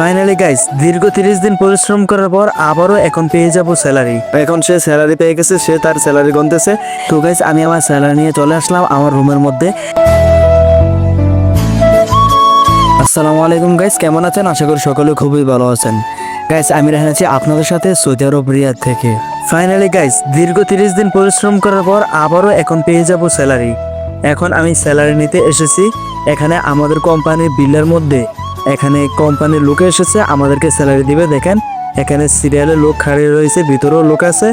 Finally guys দীর্ঘ তিরিশ দিন পরিশ্রম করার পর আবারও এখন পেয়ে যাব স্যালারি এখন সে স্যালারি পেয়ে গেছে, সে তার স্যালারি গুনতেছে। তো গাইস আমি আমার স্যালারি নিয়ে চলে আসলাম আমার রুমের মধ্যে। আসসালামু আলাইকুম গাইস কেমন আছেন? আশা করি সকলে খুবই ভালো আছেন। গাইস আমি রেহান আছি আপনাদের সাথে সৌদি আরব রিয়াদ থেকে। ফাইনালি গাইস দীর্ঘ তিরিশ দিন পরিশ্রম করার পর আবারও এখন পেয়ে যাব স্যালারি এখন আমি স্যালারি নিতে এসেছি, এখানে আমাদের কোম্পানির বিলের মধ্যে। এখানে কোম্পানির লোক এসেছে, আমাদেরকে স্যালারি দিবে, দেখেন। এখানে সিরিয়ালে লোক খাড়িয়ে রয়েছে, ভিতরেও লোক আছে।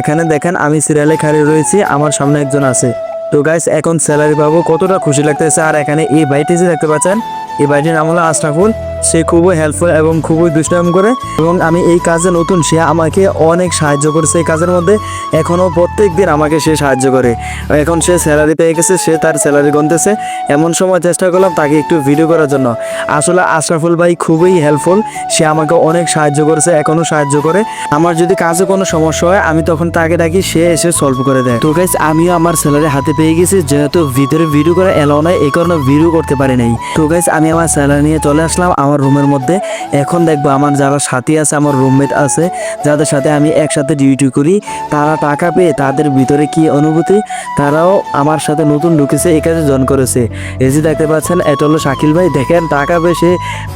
এখানে দেখেন, আমি সিরিয়ালে খাড়িয়ে রয়েছি, আমার সামনে একজন আছে। তো গাইস এখন স্যালারি পাবো, কতটা খুশি লাগতেছে, আর এখানে এই বাড়িটি যে দেখতে পাচ্ছেন, এই বাড়িটির নাম হলো আশরাফুল। সে খুবই হেল্পফুল এবং খুবই দুষ্টাম করে এবং আমি এই কাজে নতুন। সে আমাকে অনেক সাহায্য করেছে এই কাজের মধ্যে। এখনও প্রত্যেক দিন আমাকে সে সাহায্য করে। এখন সে স্যালারি পেয়ে গেছে, সে তার স্যালারি গুনতেছে। এমন সময় চেষ্টা করলাম তাকে একটু ভিডিও করার জন্য। আসলে আশরাফুল ভাই খুবই হেল্পফুল সে আমাকে অনেক সাহায্য করেছে এখনও সাহায্য করে। আমার যদি কাজে কোনো সমস্যা হয়, আমি তখন তাকে ডাকি, সে এসে সলভ করে দেয়। তো গাইস আমিও আমার স্যালারি হাতে পেয়ে গেছি, যেহেতু ভিতরে ভিডিও করা এলাও নয় এই কারণে ভিডিও করতে পারি নাই। তো গাইস আমি আমার স্যালারি নিয়ে চলে আসলাম। আমার রুমের মধ্যে। এখন দেখব আমার যারা সাথী আছে, আমার রুমমেট আছে, যাদের সাথে আমি একসাথে ডিউটি করি, তারা টাকা পেয়ে তাদের ভিতরে কি অনুভূতি? তারাও আমার সাথে নতুন ঢুকেছে, এই কাজে জয়েন করেছে। এই যে দেখতে পাচ্ছেন, এটা হলো শাকিল ভাই। দেখেন, টাকা পেয়ে সে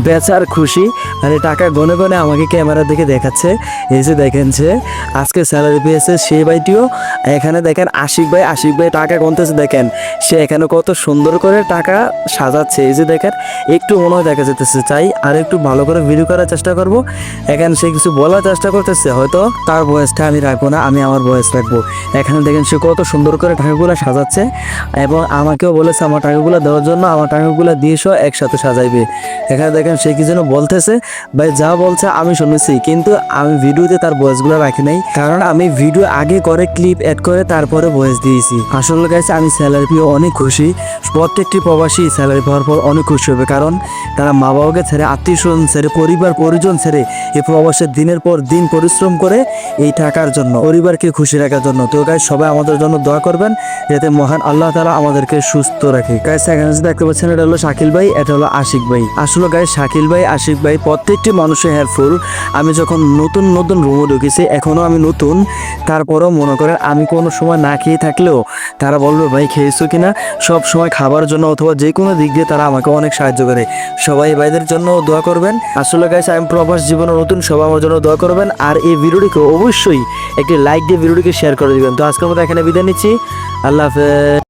বেচার খুশি। মানে টাকা গনে গনে আমাকে ক্যামেরা দেখে দেখাচ্ছে। এই যে দেখেন সে আজকে স্যালারি পেয়েছে সেই ভাইটিও এখানে দেখেন, আশিক ভাই আশিক ভাই টাকা গুনতেছে, দেখেন। সে এখানে কত সুন্দর করে টাকা সাজাচ্ছে। এই যে দেখেন, একটু মনে হয় দেখা যেতেছে। চাই আর একটু ভালো করে ভিডিও করার চেষ্টা করব। এখানে সে কিছু বলার চেষ্টা করতেছে, হয়তো তার বয়সটা আমি রাখব না, আমি আমার বয়স রাখব। এখানে দেখেন সে কত সুন্দর করে টাকাগুলো সাজাচ্ছে এবং আমাকেও বলেছে আমার টাকাগুলো দেওয়ার জন্য, আমার টাকাগুলো দিয়ে সহ একসাথে সাজাইবে। এখানে দেখেন সে কি যেন বলতেছে, ভাই, যা বলছে আমি শুনেছি, কিন্তু আমি ভিডিওতে তার ভয়েসগুলো রাখি নাই, কারণ আমি ভিডিও আগে করে ক্লিপ অ্যাড করে তারপরে ভয়েস দিয়েছি। আসলে গাইছে আমি স্যালারি পেয়ে অনেক খুশি। প্রত্যেকটি প্রবাসী স্যালারি পাওয়ার পর অনেক খুশি হবে, কারণ তারা মা বাবাকে ছেড়ে আত্মীয় স্বজন ছেড়ে, পরিবার, পরিজন ছেড়ে এই প্রবাসের দিনের পর দিন পরিশ্রম করে এই টাকার জন্য, পরিবারকে খুশি রাখার জন্য। তো গাইস সবাই আমাদের জন্য দোয়া করবেন, যাতে মহান আল্লাহ তালা আমাদেরকে সুস্থ রাখে। গাইস এখানে দেখতে পাচ্ছেন, এটা হলো শাকিল ভাই, এটা হলো আশিক ভাই। আসলে গাইস শাকিল ভাই, আশিক ভাই প্রত্যেকটি মানুষের হেল্পফুল আমি যখন নতুন নতুন রুমে ঢুকেছি এখনও আমি নতুন। তারপরেও মনে করেন, আমি কোনো সময় না খেয়ে থাকলেও তারা বলবে, ভাই, খেয়েছো কিনা? সব সময় খাবার জন্য অথবা যে কোনো দিক দিয়ে তারা আমাকে অনেক সাহায্য করে। সবাই ভাইদের জন্য দোয়া করবেন। আসলে গাইস আমি প্রভাস জীবনের নতুন সবাই আমার জন্য দোয়া করবেন। আর এই ভিডিওটিকে অবশ্যই একটি লাইক দিয়ে ভিডিওটিকে শেয়ার করে দিবেন। তো আজকের মতো এখানে বিদায় নিচ্ছি। আল্লাহ হাফেজ।